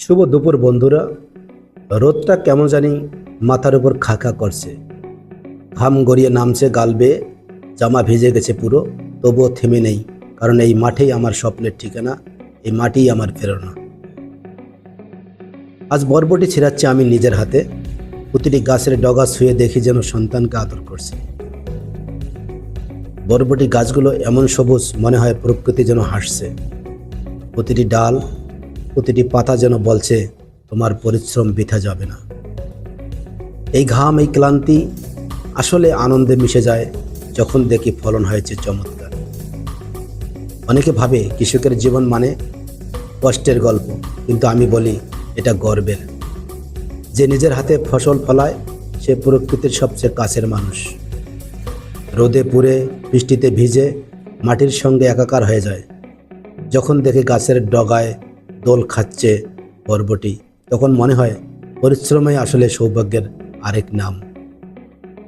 শুভ দুপুর বন্ধুরা। রোদটা কেমন জানি মাথার উপর খাকা করছে। ঘাম গড়িয়ে নামছে গাল বেয়ে জামা ভিজে গেছে পুরো, তবুও থেমে নেই, কারণ এই মাঠেই আমার স্বপ্নের ঠিকানা, এই মাটিই আমার প্রেরণা। আজ বরবটি ছিঁড়াচ্ছে আমি নিজের হাতে প্রতিটি গাছের ডগা শুয়ে দেখি যেন সন্তানকে আদর করছে। বরবটি গাছগুলো এমন সবুজ, মনে হয় প্রকৃতি যেন হাসছে। প্রতিটি ডাল প্রতিটি পাতা যেন বলছে, তোমার পরিশ্রম বৃথা যাবে না। এই ঘাম, এই ক্লান্তি আসলে আনন্দে মিশে যায় যখন দেখি ফলন হয়েছে চমৎকার। অনেকে ভাবে কৃষকের জীবন মানে কষ্টের গল্প, কিন্তু আমি বলি এটা গর্বের। যে নিজের হাতে ফসল ফলায়, সে প্রকৃতির সবচেয়ে কাছের মানুষ। রোদে পুড়ে, বৃষ্টিতে ভিজে, মাটির সঙ্গে একাকার হয়ে যায়। যখন দেখে গাছের ডগায় দোল খাচ্ছে পর্বটি। তখন মনে হয় পরিশ্রমই আসলে সৌভাগ্যের আরেক নাম।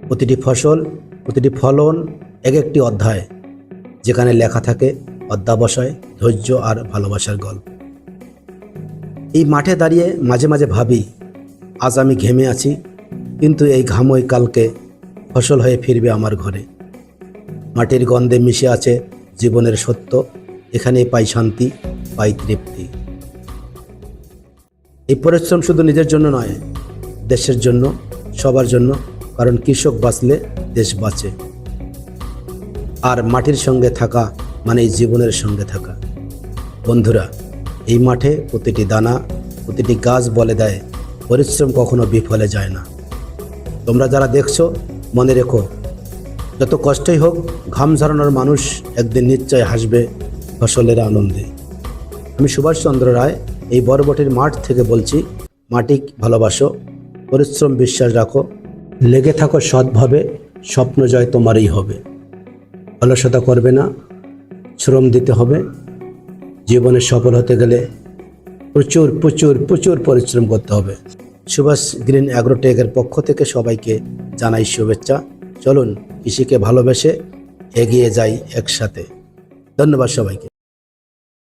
প্রতিটি ফসল, প্রতিটি ফলন এক একটি অধ্যায়, যেখানে লেখা থাকে অধ্যাবসায়, ধৈর্য আর ভালোবাসার গল্প। এই মাঠে দাঁড়িয়ে মাঝে মাঝে ভাবি, আজ আমি ঘেমে আছি, কিন্তু এই ঘামই কালকে ফসল হয়ে ফিরবে আমার ঘরে। মাটির গন্ধে মিশে আছে জীবনের সত্য এখানে পাই শান্তি, পাই তৃপ্তি। এই পরিশ্রম শুধু নিজের জন্য নয়, দেশের জন্য, সবার জন্য, কারণ কৃষক বাঁচলে দেশ বাঁচে। আর মাটির সঙ্গে থাকা মানে জীবনের সঙ্গে থাকা। বন্ধুরা, এই মাঠে প্রতিটি দানা, প্রতিটি গাছ বলে দেয়, পরিশ্রম কখনো বিফলে যায় না। তোমরা যারা দেখছ, মনে রেখো, যত কষ্টই হোক, ঘাম ঝরানোর মানুষ একদিন নিশ্চয় হাসবে ফসলের আনন্দে। আমি সুভাষচন্দ্র রায় এই বরবটির মাঠ থেকে বলছি, মাটি ভালোবাসো, পরিশ্রম বিশ্বাস রাখো, লেগে থাকো সৎভাবে, স্বপ্ন জয় তোমারই হবে। অলসতা করবে না, শ্রম দিতে হবে, জীবনে সফল হতে গেলে প্রচুর প্রচুর প্রচুর পরিশ্রম করতে হবে। সুভাষ গ্রিন অ্যাগ্রোটেকের পক্ষ থেকে সবাইকে জানাই শুভেচ্ছা। চলুন, কৃষিকে ভালোবেসে এগিয়ে যাই একসাথে। ধন্যবাদ সবাইকে।